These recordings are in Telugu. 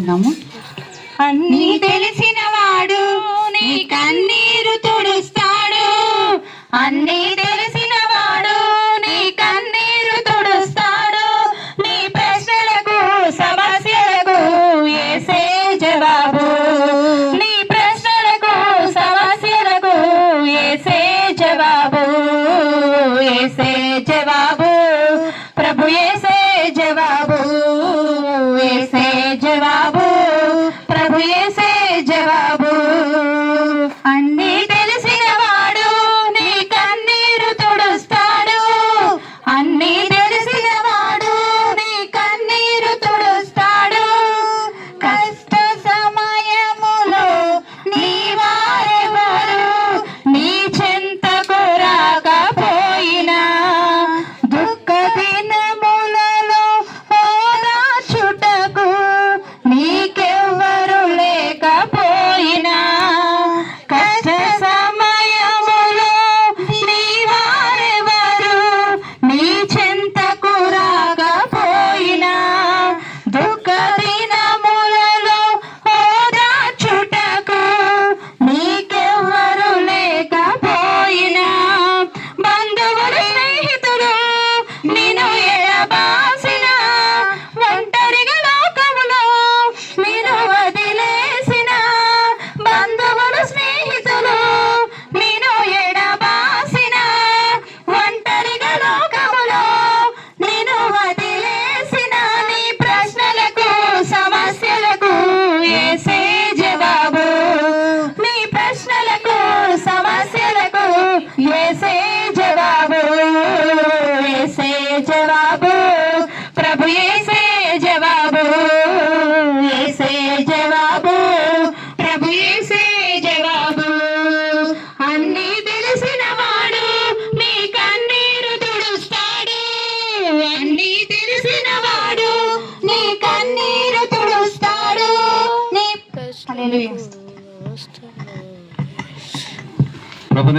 పాడుతున్నాము అన్ని తెలిసిన వాడు నీ కన్నీరు తుడుస్తాడు. అన్ని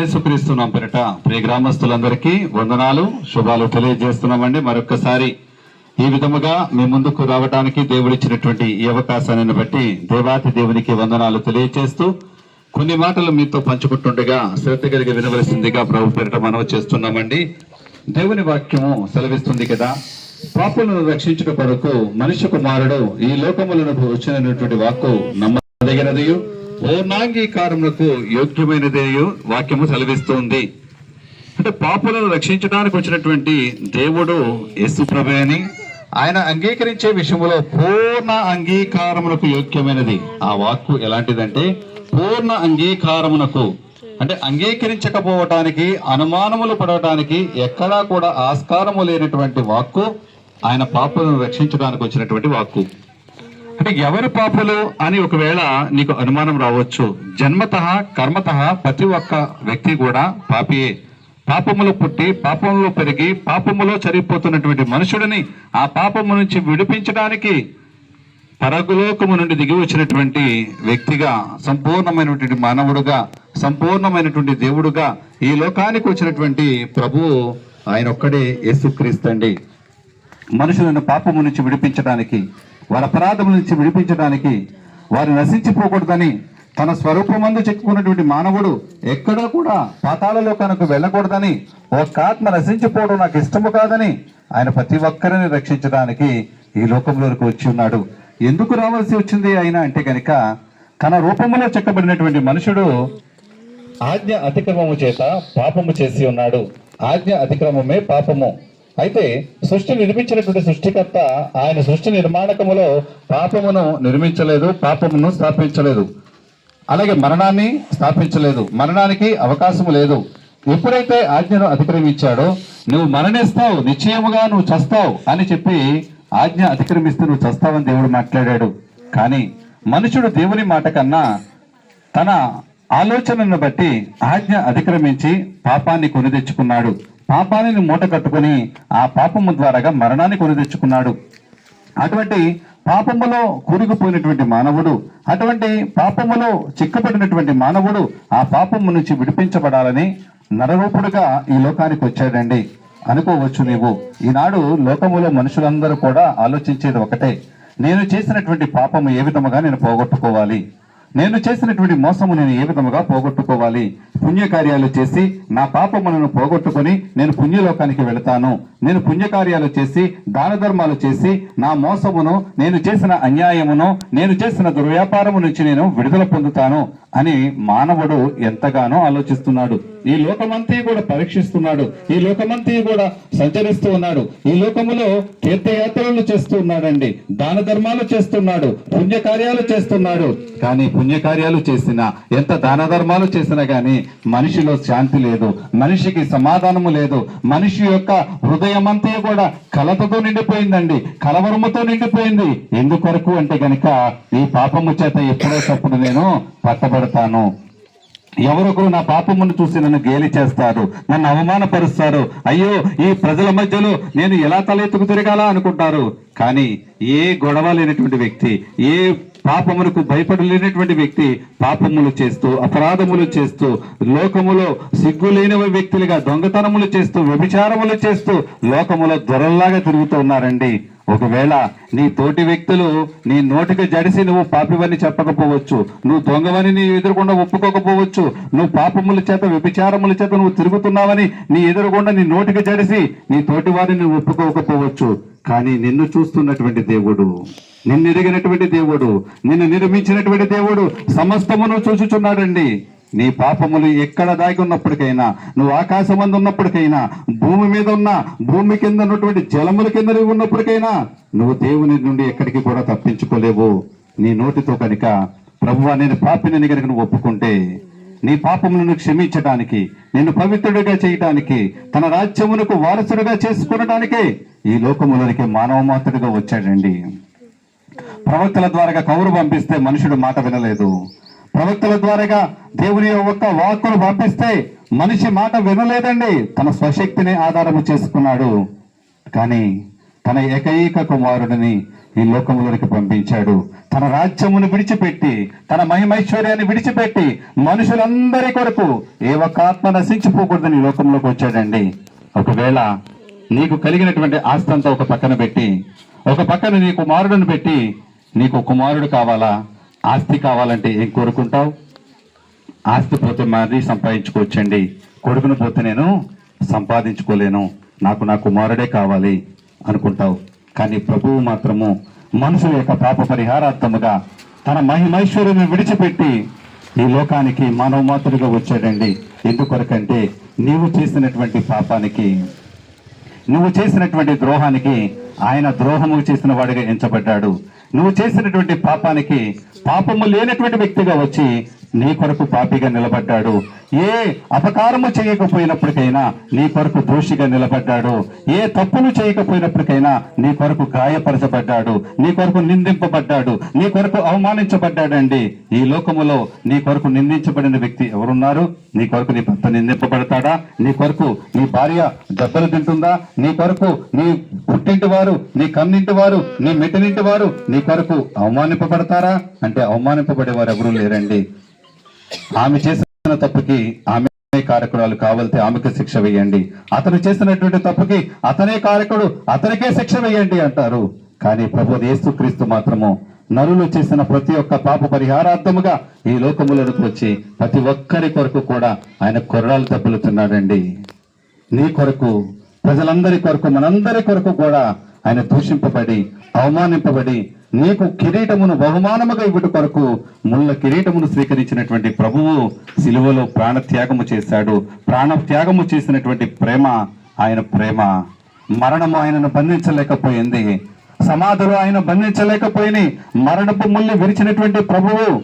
ప్రభునేసుక్రీస్తున్నాం పెరట ప్రియ గ్రామస్తులందరికీ వందనాలు శుభాలు తెలియజేస్తున్నామండి. మరొక్కసారి ఈ విధముగా మీ ముందుకు రావడానికి దేవుడిచ్చినటువంటి ఈ అవకాశాన్ని బట్టి దేవాతి దేవునికి వందనాలు తెలియజేస్తూ కొన్ని మాటలు మీతో పంచుకుంటుండగా శ్రద్ధ కలిగి వినవలసిందిగా ప్రభు పేరిట మనవి చేస్తున్నామండి. దేవుని వాక్యము సెలవిస్తుంది కదా పాపులను రక్షించుట కొరకు మనిషి కుమారుడు ఈ లోకములను వచ్చినటువంటి వాక్కు నమ్మదగినదియు. పూర్ణాంగీకారములకు యోగ్యమైనదేయు వాక్యము సెలవిస్తుంది. అంటే పాపులను రక్షించడానికి వచ్చినటువంటి దేవుడు యేసు అని. ఆయన అంగీకరించే విషయంలో పూర్ణ అంగీకారమునకు యోగ్యమైనది. ఆ వాక్కు ఎలాంటిదంటే పూర్ణ అంగీకారమునకు. అంటే అంగీకరించకపోవటానికి అనుమానములు పడవటానికి ఎక్కడా కూడా ఆస్కారము లేనటువంటి వాక్కు ఆయన పాపులను రక్షించడానికి వచ్చినటువంటి వాక్కు. ఎవరు పాపులు అని ఒకవేళ నీకు అనుమానం రావచ్చు. జన్మత కర్మత ప్రతి ఒక్క వ్యక్తి కూడా పాపియే. పాపములో పుట్టి పాపములో పెరిగి పాపములో చనిపోతున్నటువంటి మనుషుడిని ఆ పాపము నుంచి విడిపించడానికి పరగులోకము నుండి దిగి వచ్చినటువంటి వ్యక్తిగా సంపూర్ణమైనటువంటి మానవుడుగా సంపూర్ణమైనటువంటి దేవుడుగా ఈ లోకానికి వచ్చినటువంటి ప్రభువు ఆయన ఒక్కడే యేసుక్రీస్తండి మనుషులను పాపము నుంచి విడిపించడానికి వారి అపరాధముల నుంచి విడిపించడానికి వారు నశించిపోకూడదని తన స్వరూపమందు చెక్కున్నటువంటి మానవుడు ఎక్కడా కూడా పాతాళలోకానికి వెళ్ళకూడదని ఒక ఆత్మ నశించిపోవడం నాకు ఇష్టము కాదని ఆయన ప్రతి ఒక్కరిని రక్షించడానికి ఈ లోకంలోకి వచ్చి ఉన్నాడు. ఎందుకు రావాల్సి వచ్చింది ఆయన అంటే కనుక తన రూపంలో చెక్కబడినటువంటి మనుషుడు ఆజ్ఞ అతిక్రమము చేత పాపము చేసి ఉన్నాడు. ఆజ్ఞ అతిక్రమమే పాపము. అయితే సృష్టి నిర్మించినటువంటి సృష్టికర్త ఆయన సృష్టి నిర్మాణకములో పాపమును నిర్మించలేదు పాపమును స్థాపించలేదు. అలాగే మరణాన్ని స్థాపించలేదు. మరణానికి అవకాశము లేదు. ఎప్పుడైతే ఆజ్ఞను అతిక్రమించాడో నువ్వు మరణిస్తావు నిశ్చయముగా నువ్వు చస్తావు అని చెప్పి ఆజ్ఞ అతిక్రమిస్తూ నువ్వు చస్తావని దేవుడు మాట్లాడాడు. కానీ మనుషుడు దేవుని మాట కన్నా తన ఆలోచనను బట్టి ఆజ్ఞ అతిక్రమించి పాపాన్ని కొని తెచ్చుకున్నాడు. పాపాన్ని మూట కట్టుకుని ఆ పాపము ద్వారాగా మరణాన్ని కొని తెచ్చుకున్నాడు. అటువంటి పాపములో కూరుకుపోయినటువంటి మానవుడు అటువంటి పాపములో చిక్కబడినటువంటి మానవుడు ఆ పాపము నుంచి విడిపించబడాలని నరరూపుడుగా ఈ లోకానికి వచ్చాడండి. అనుకోవచ్చు నీవు. ఈనాడు లోకములో మనుషులందరూ కూడా ఆలోచించేది ఒకటే. నేను చేసినటువంటి పాపము ఏ విధముగా నేను పోగొట్టుకోవాలి? నేను చేసినటువంటి మోసము నేను ఏ విధముగా పోగొట్టుకోవాలి? పుణ్యకార్యాలు చేసి నా పాపములను పోగొట్టుకొని నేను పుణ్యలోకానికి వెళతాను. నేను పుణ్యకార్యాలు చేసి దాన ధర్మాలు చేసి నా మోసమును నేను చేసిన అన్యాయమును నేను చేసిన దుర్వ్యాపారము నుంచి నేను విడుదల పొందుతాను అని మానవుడు ఎంతగానో ఆలోచిస్తున్నాడు. ఈ లోకమంతా కూడా పరీక్షిస్తున్నాడు. ఈ లోకమంతా కూడా సంచరిస్తూ ఉన్నాడు. ఈ లోకములో తీర్థయాత్రలు చేస్తూ ఉన్నాడండి. దాన ధర్మాలు చేస్తున్నాడు. పుణ్యకార్యాలు చేస్తున్నాడు. కానీ పుణ్యకార్యాలు చేసినా ఎంత దాన ధర్మాలు చేసినా కానీ మనిషిలో శాంతి లేదు మనిషికి సమాధానము లేదు మనిషి యొక్క హృదయమంతా కూడా కలతతో నిండిపోయిందండి కలవరముతో నిండిపోయింది. ఎందుకొరకు అంటే గనక ఈ పాపము చేత ఎప్పుడోటప్పుడు నేను పట్టబడతాను. ఎవరొకరు నా పాపమును చూసి నన్ను గేలి చేస్తారు నన్ను అవమానపరుస్తారు. అయ్యో ఈ ప్రజల మధ్యలో నేను ఎలా తలెత్తుకు తిరగాల అనుకుంటారు? కానీ ఏ గొడవ లేనటువంటి వ్యక్తి ఏ పాపములకు భయపడలేనటువంటి వ్యక్తి పాపములు చేస్తూ అపరాధములు చేస్తూ లోకములో సిగ్గులేని వ్యక్తులుగా దొంగతనములు చేస్తూ వ్యభిచారములు చేస్తూ లోకములో దొరల్లాగా తిరుగుతూ ఉన్నారండి. ఒకవేళ నీ తోటి వ్యక్తులు నీ నోటికి జడిసి నువ్వు పాపివని చెప్పకపోవచ్చు నువ్వు దొంగవని నీ ఎదురుకుండా ఒప్పుకోకపోవచ్చు నువ్వు పాపముల చేత వ్యభిచారముల చేత నువ్వు తిరుగుతున్నావని నీ ఎదురుగుండా నీ నోటికి జడిసి నీ తోటి వారిని ఒప్పుకోకపోవచ్చు. కానీ నిన్ను చూస్తున్నటువంటి దేవుడు నిన్ను ఎరిగినటువంటి దేవుడు నిన్ను నిర్మించినటువంటి దేవుడు సమస్తమును చూచుచున్నాడండి. నీ పాపములు ఎక్కడ దాగి ఉన్నప్పటికైనా నువ్వు ఆకాశమందు ఉన్నప్పటికైనా భూమి మీద ఉన్న భూమి కింద ఉన్నటువంటి జలముల కింద ఉన్నప్పటికైనా నువ్వు దేవుని నుండి ఎక్కడికి కూడా తప్పించుకోలేవు. నీ నోటితో కనుక ప్రభువా నేను పాపిని కనుక నువ్వు ఒప్పుకుంటే నీ పాపములను క్షమించడానికి నిన్ను పవిత్రుడిగా చేయటానికి తన రాజ్యమునకు వారసుడిగా చేసుకునడానికే ఈ లోకములకి మానవ మాతృడిగా వచ్చాడండి. ప్రవక్తల ద్వారా కౌరు పంపిస్తే మనుషుడు మాట వినలేదు. ప్రవక్తల ద్వారాగా దేవుని యొక్క వాక్కును పంపిస్తే మనిషి మాట వినలేదండి. తన స్వశక్తిని ఆధారము చేసుకున్నాడు. కానీ తన ఏకైక కుమారుడిని ఈ లోకములోనికి పంపించాడు. తన రాజ్యమును విడిచిపెట్టి తన మహిమైశ్వర్యాన్ని విడిచిపెట్టి మనుషులందరి కొరకు ఏ ఒక్క ఆత్మ నశించిపోకూడదని ఈ లోకంలోకి వచ్చాడండి. ఒకవేళ నీకు కలిగినటువంటి ఆస్తి అంతా ఒక పక్కన పెట్టి ఒక పక్కన నీ కుమారుడిని పెట్టి నీకు కుమారుడు కావాలా? ఆస్తి కావాలంటే ఏం కోరుకుంటావు? ఆస్తి పోతే మాది సంపాదించుకోవచ్చండి. కొడుకును పోతే నేను సంపాదించుకోలేను. నాకు నా కుమారుడే కావాలి అనుకుంటావు. కానీ ప్రభువు మాత్రము మనుషుల యొక్క పాప పరిహారార్థముగా తన మహిమైశ్వర్యం విడిచిపెట్టి ఈ లోకానికి మానవ మాతృగా వచ్చాడండి. ఎందుకొరకంటే నీవు చేసినటువంటి పాపానికి నువ్వు చేసినటువంటి ద్రోహానికి ఆయన ద్రోహము చేసిన వాడిగా ఎంచబడ్డాడు. నువ్వు చేసినటువంటి పాపానికి పాపము లేనటువంటి వ్యక్తిగా వచ్చి నీ కొరకు పాపిగా నిలబడ్డాడు ఏ అపకారము చేయకపోయినప్పటికైనా నీ కొరకు దోషిగా నిలబడ్డాడు ఏ తప్పులు చేయకపోయినప్పటికైనా నీ కొరకు గాయపరచబడ్డాడు నీ కొరకు నిందింపబడ్డాడు నీ కొరకు అవమానించబడ్డాడండి ఈ లోకములో నీ కొరకు నిందించబడిన వ్యక్తి ఎవరున్నారు నీ కొరకు నీ భర్త నిందింపబడతాడా నీ కొరకు నీ భార్య దెబ్బలు తింటుందా నీ కొరకు నీ పుట్టింటి వారు నీ కన్నింటి వారు నీ మెట్టినింటి వారు నీ కొరకు అవమానింపబడతారా అంటే అవమానింపబడే వారు ఎవరూ లేరండి ఆమె చేసిన తప్పుకి ఆమె కారకురాలు కావాలితే ఆమెకు శిక్ష వేయండి. అతను చేసినటువంటి తప్పుకి అతనే కారకుడు అతనికే శిక్ష వేయండి అంటారు. కానీ ప్రభు యేసుక్రీస్తు మాత్రము నరులు చేసిన ప్రతి ఒక్క పాప పరిహారార్థముగా ఈ లోకములకు వచ్చి ప్రతి ఒక్కరి కొరకు కూడా ఆయన కొర్రాలు దెబ్బలుతున్నాడండి. నీ కొరకు ప్రజలందరి కొరకు మనందరి కొరకు కూడా ఆయన దూషింపబడి అవమానింపబడి నీకు కిరీటమును బహుమానముగా ఇవ్వట కొరకు ముళ్ళ కిరీటమును స్వీకరించినటువంటి ప్రభువు సిలువలో ప్రాణత్యాగము చేశాడు. ప్రాణ త్యాగము చేసినటువంటి ప్రేమ ఆయన ప్రేమ. మరణము ఆయనను బంధించలేకపోయింది. సమాధులు ఆయన బంధించలేకపోయినాయి. మరణపు ముళ్ళు విరిచినటువంటి ప్రభువు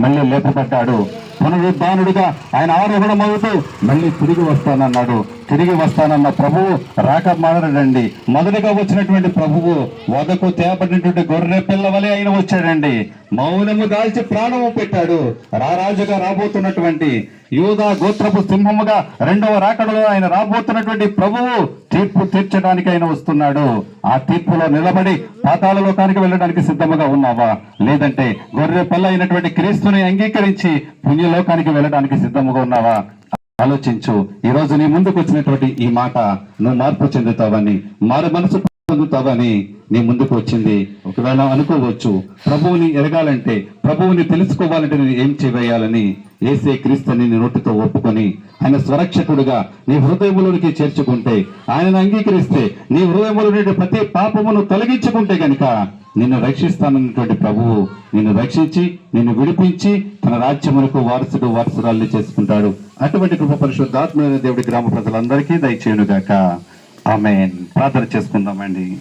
మళ్ళీ లేపబడ్డాడు. పునరుద్ధానుడిగా ఆయన ఆరోహణమవుతూ మళ్ళీ తిరిగి వస్తానన్నాడు. తిరిగి వస్తానన్న ప్రభువు రాక మారడండి. మొదటిగా వచ్చినటువంటి ప్రభువు వదకు తేపడినటువంటి గొర్రె పిల్ల వలె ఆయన వచ్చాడండి. మౌనము దాల్చి ప్రాణము పెట్టాడు. రారాజుగా రాబోతున్నటువంటి యూదా గోత్రపు సింహముగా రెండవ రాకడలో ఆయన రాబోతున్నటువంటి ప్రభువు తీర్పు తీర్చడానికి ఆయన వస్తున్నాడు. ఆ తీర్పులో నిలబడి పాతాల లోకానికి వెళ్ళడానికి సిద్ధముగా ఉన్నావా? లేదంటే గొర్రె పిల్ల అయినటువంటి క్రీస్తుని అంగీకరించి పుణ్యలోకానికి వెళ్ళడానికి సిద్ధముగా ఉన్నావా? ఆలోచించు. ఈ రోజు నీ ముందుకు వచ్చినటువంటి ఈ మాట నువ్వు మార్పు చెందుతావని మారు మనసు పొందుతావని నీ ముందుకు వచ్చింది. ఒకవేళ అనుకోవచ్చు ప్రభువుని ఎరగాలంటే ప్రభువుని తెలుసుకోవాలంటే నేను ఏం చేయాలని ఏసే క్రీస్తుని నీ నోటితో ఒప్పుకొని ఆయన స్వరక్షకుడుగా నీ హృదయములోనికి చేర్చుకుంటే ఆయనను అంగీకరిస్తే నీ హృదయములో ప్రతి పాపమును తొలగించుకుంటే కనుక నిన్ను రక్షిస్తానన్నటువంటి ప్రభువు నిన్ను రక్షించి నిన్ను విడిపించి తన రాజ్యములకు వారసుడు వారసురాల్ని చేసుకుంటాడు. అటువంటి కృప పరిశుద్ధాత్మైన దేవుడి గ్రామ ప్రజలందరికీ దయచేయునుగాక. ఆమె ప్రార్థన చేసుకుందామండి.